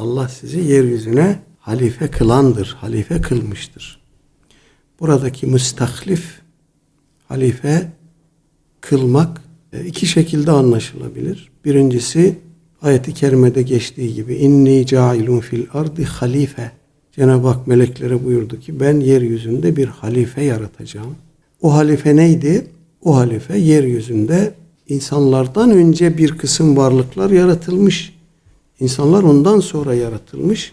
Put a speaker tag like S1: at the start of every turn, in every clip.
S1: Allah sizi yeryüzüne halife kılandır, halife kılmıştır. Buradaki müstahlif halife kılmak e, iki şekilde anlaşılabilir. Birincisi ayeti kerimede geçtiği gibi inni cailun fil ardi halife. Cenab-ı Hak meleklere buyurdu ki ben yeryüzünde bir halife yaratacağım. O halife neydi? O halife yeryüzünde insanlardan önce bir kısım varlıklar yaratılmış. İnsanlar ondan sonra yaratılmış.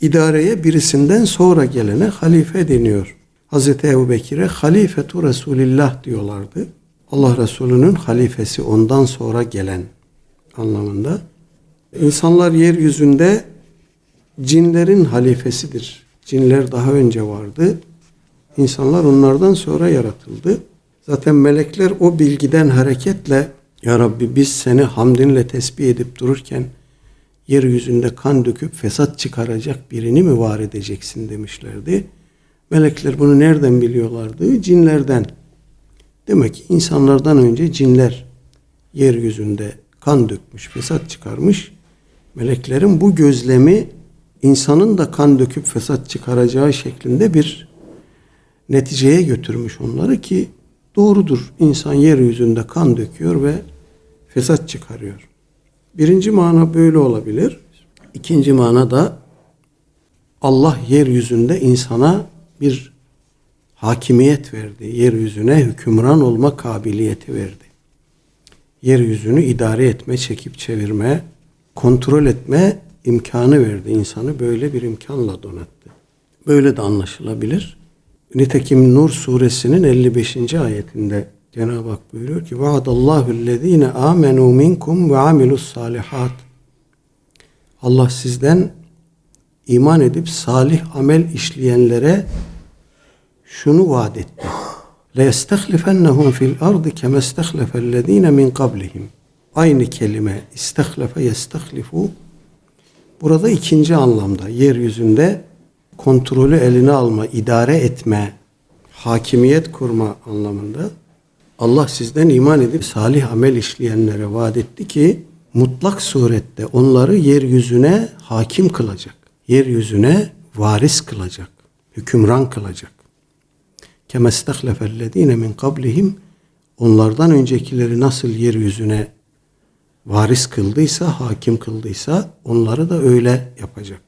S1: İdareye birisinden sonra gelene halife deniyor. Hazreti Ebu Bekir'e halifetu Resulillah diyorlardı. Allah Resulü'nün halifesi ondan sonra gelen anlamında. İnsanlar yeryüzünde cinlerin halifesidir. Cinler daha önce vardı. İnsanlar onlardan sonra yaratıldı. Zaten melekler o bilgiden hareketle Ya Rabbi biz seni hamdinle tesbih edip dururken yeryüzünde kan döküp fesat çıkaracak birini mi var edeceksin demişlerdi. Melekler bunu nereden biliyorlardı? Cinlerden. Demek ki insanlardan önce cinler yeryüzünde kan dökmüş, fesat çıkarmış. Meleklerin bu gözlemi insanın da kan döküp fesat çıkaracağı şeklinde bir neticeye götürmüş onları ki doğrudur. İnsan yeryüzünde kan döküyor ve fesat çıkarıyor. Birinci mana böyle olabilir. İkinci mana da Allah yeryüzünde insana bir hakimiyet verdi. Yeryüzüne hükümran olma kabiliyeti verdi. Yeryüzünü idare etme, çekip çevirme, kontrol etme imkanı verdi. İnsanı böyle bir imkanla donattı. Böyle de anlaşılabilir. Nitekim Nur suresinin 55. ayetinde Cenab-ı Hak buyuruyor ki vaadallahu ellezine amenu minkum ve amilus salihat. Allah sizden iman edip salih amel işleyenlere şunu vaat etti. لَيَسْتَخْلِفَنَّهُمْ فِي الْأَرْضِ كَمَا اسْتَخْلَفَ الَّذ۪ينَ مِنْ قَبْلِهِمْ Aynı kelime istehlefe yestehlifu burada ikinci anlamda yeryüzünde kontrolü eline alma, idare etme, hakimiyet kurma anlamında Allah sizden iman edip salih amel işleyenlere vaat etti ki mutlak surette onları yeryüzüne hakim kılacak. Yeryüzüne varis kılacak. Hükümran kılacak. Kema istahlefellezine min kablihim onlardan öncekileri nasıl yeryüzüne varis kıldıysa, hakim kıldıysa onları da öyle yapacak.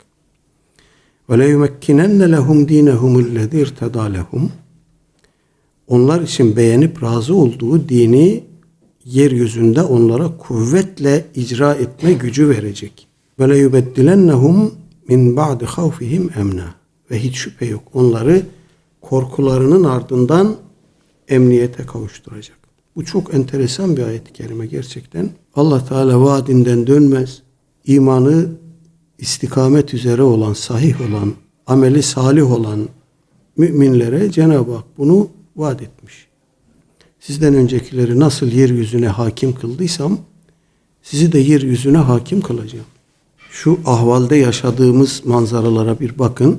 S1: Ve le yumekkinenne lehum dinehumullezî irtedâ lehum onlar için beğenip razı olduğu dini yeryüzünde onlara kuvvetle icra etme gücü verecek. Ve le yubeddilennehum min ba'di havfihim emna. Ve hiç şüphe yok onları korkularının ardından emniyete kavuşturacak. Bu çok enteresan bir ayet-i kerime gerçekten. Allah Teala vaadinden dönmez. İmanı istikamet üzere olan, sahih olan, ameli salih olan müminlere Cenab-ı Hak bunu vaat etmiş. Sizden öncekileri nasıl yeryüzüne hakim kıldıysam sizi de yeryüzüne hakim kılacağım. Şu ahvalde yaşadığımız manzaralara bir bakın.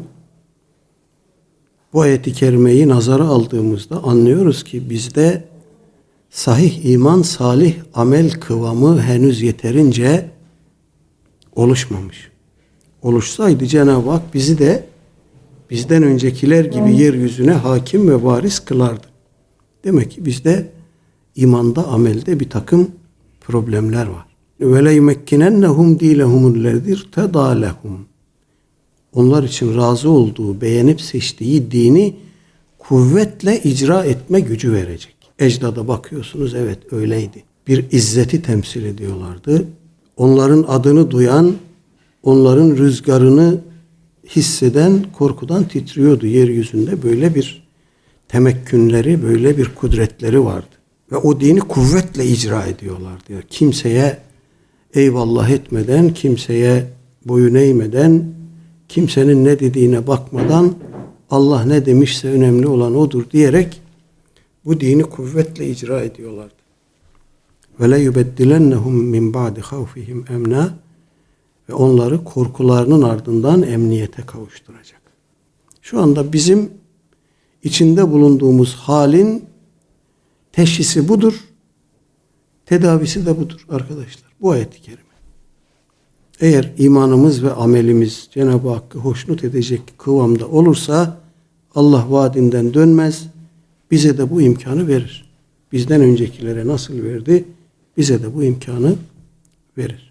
S1: Bu ayeti kerimeyi nazara aldığımızda anlıyoruz ki bizde sahih iman, salih amel kıvamı henüz yeterince oluşmamış. Oluşsaydı Cenab-ı Hak bizi de bizden öncekiler gibi yeryüzüne hakim ve varis kılardı. Demek ki bizde imanda, amelde bir takım problemler var. Le yumekkinennehum dilehumullezir tedalehum. Onlar için razı olduğu, beğenip seçtiği dini kuvvetle icra etme gücü verecek. Ecdada bakıyorsunuz evet öyleydi. Bir izzeti temsil ediyorlardı. Onların adını duyan, onların rüzgarını hisseden korkudan titriyordu yeryüzünde. Böyle bir temekkünleri, böyle bir kudretleri vardı. Ve o dini kuvvetle icra ediyorlardı. Yani kimseye eyvallah etmeden, kimseye boyun eğmeden, kimsenin ne dediğine bakmadan Allah ne demişse önemli olan odur diyerek bu dini kuvvetle icra ediyorlardı. Ve le yubeddilennehum min ba'di havfihim emna ve onları korkularının ardından emniyete kavuşturacak. Şu anda bizim içinde bulunduğumuz halin teşhisi budur. Tedavisi de budur arkadaşlar. Bu ayet-i kerime. Eğer imanımız ve amelimiz Cenab-ı Hakk'ı hoşnut edecek kıvamda olursa Allah vaadinden dönmez. Bize de bu imkanı verir. Bizden öncekilere nasıl verdi? Bize de bu imkanı verir.